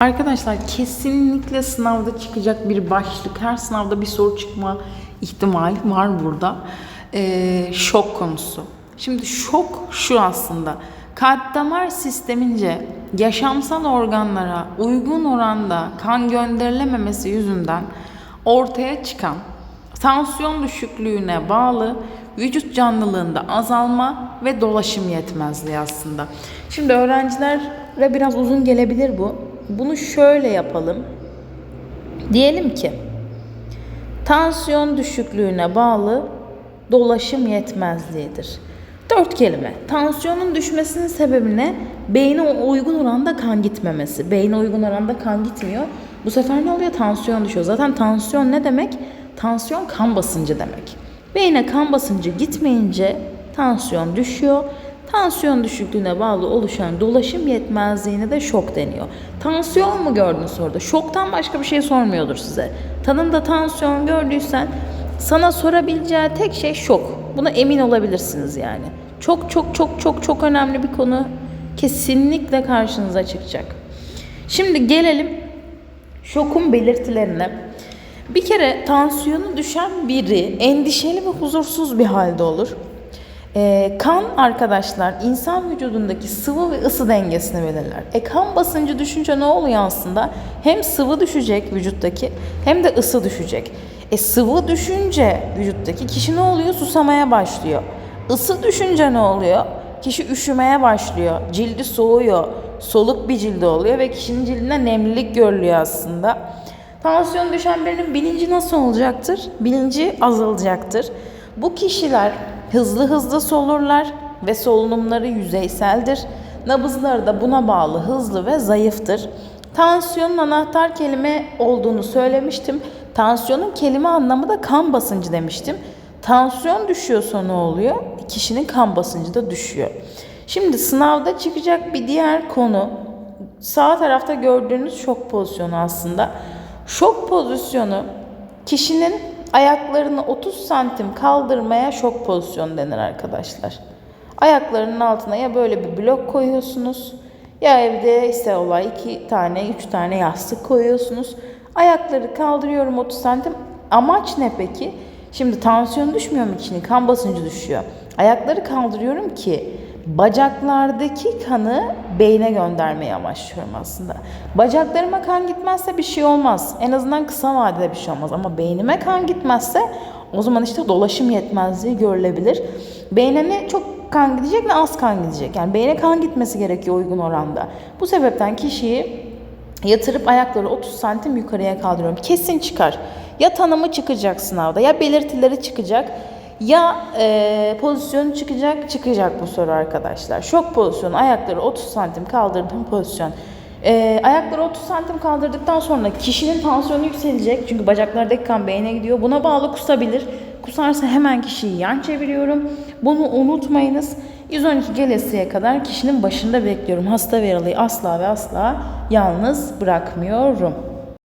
Arkadaşlar kesinlikle sınavda çıkacak bir başlık. Her sınavda bir soru çıkma ihtimali var burada. Ee, şok konusu. Şimdi şok şu aslında. Kalp damar sistemince yaşamsal organlara uygun oranda kan gönderilememesi yüzünden ortaya çıkan tansiyon düşüklüğüne bağlı vücut canlılığında azalma ve dolaşım yetmezliği aslında. Şimdi öğrencilere biraz uzun gelebilir bu. Bunu şöyle yapalım. Diyelim ki tansiyon düşüklüğüne bağlı dolaşım yetmezliğidir. Dört kelime. Tansiyonun düşmesinin sebebi ne? Beyne uygun oranda kan gitmemesi. Beyne uygun oranda kan gitmiyor. Bu sefer ne oluyor? Tansiyon düşüyor. Zaten tansiyon ne demek? Tansiyon kan basıncı demek. Beyne kan basıncı gitmeyince tansiyon düşüyor. Tansiyon düşüklüğüne bağlı oluşan dolaşım yetmezliğine de şok deniyor. Tansiyon mu gördün soruda? Şoktan başka bir şey sormuyordur size. Tanımda tansiyon gördüysen sana sorabileceği tek şey şok. Buna emin olabilirsiniz yani. Çok çok çok çok çok önemli bir konu. Kesinlikle karşınıza çıkacak. Şimdi gelelim şokun belirtilerine. Bir kere tansiyonu düşen biri endişeli ve huzursuz bir halde olur. Ee, kan arkadaşlar insan vücudundaki sıvı ve ısı dengesini belirler. E kan basıncı düşünce ne oluyor aslında? Hem sıvı düşecek vücuttaki hem de ısı düşecek. E sıvı düşünce vücuttaki kişi ne oluyor? Susamaya başlıyor. Isı düşünce ne oluyor? Kişi üşümeye başlıyor. Cildi soğuyor. Soluk bir cildi oluyor ve kişinin cildinde nemlilik görülüyor aslında. Tansiyon düşen birinin bilinci nasıl olacaktır? Bilinci azalacaktır. Bu kişiler hızlı hızlı solurlar ve solunumları yüzeyseldir. Nabızları da buna bağlı hızlı ve zayıftır. Tansiyonun anahtar kelime olduğunu söylemiştim. Tansiyonun kelime anlamı da kan basıncı demiştim. Tansiyon düşüyorsa ne oluyor? Kişinin kan basıncı da düşüyor. Şimdi sınavda çıkacak bir diğer konu sağ tarafta gördüğünüz şok pozisyonu aslında. Şok pozisyonu kişinin ayaklarını 30 santim kaldırmaya şok pozisyonu denir arkadaşlar. Ayaklarının altına ya böyle bir blok koyuyorsunuz ya evde ise olay iki tane, üç tane yastık koyuyorsunuz. Ayakları kaldırıyorum 30 santim. Amaç ne peki? Şimdi tansiyon düşmüyor mu kişinin? Kan basıncı düşüyor. Ayakları kaldırıyorum ki bacaklardaki kanı beyne göndermeye amaçlıyorum aslında. Bacaklarıma kan gitmezse bir şey olmaz. En azından kısa vadede bir şey olmaz. Ama beynime kan gitmezse o zaman işte dolaşım yetmezliği görülebilir. Beyne ne çok kan gidecek ne az kan gidecek. Yani beyne kan gitmesi gerekiyor uygun oranda. Bu sebepten kişiyi yatırıp ayakları 30 santim yukarıya kaldırıyorum. Kesin çıkar. Ya tanımı çıkacak sınavda ya belirtileri çıkacak. Ya e, pozisyon çıkacak, çıkacak bu soru arkadaşlar. Şok pozisyonu, ayakları 30 santim kaldırdığım pozisyon. E, ayakları 30 santim kaldırdıktan sonra kişinin tansiyonu yükselecek. Çünkü bacaklardaki kan beyne gidiyor. Buna bağlı kusabilir. Kusarsa hemen kişiyi yan çeviriyorum. Bunu unutmayınız. 112 gelesiye kadar kişinin başında bekliyorum. Hasta ve yaralıyı asla ve asla yalnız bırakmıyorum.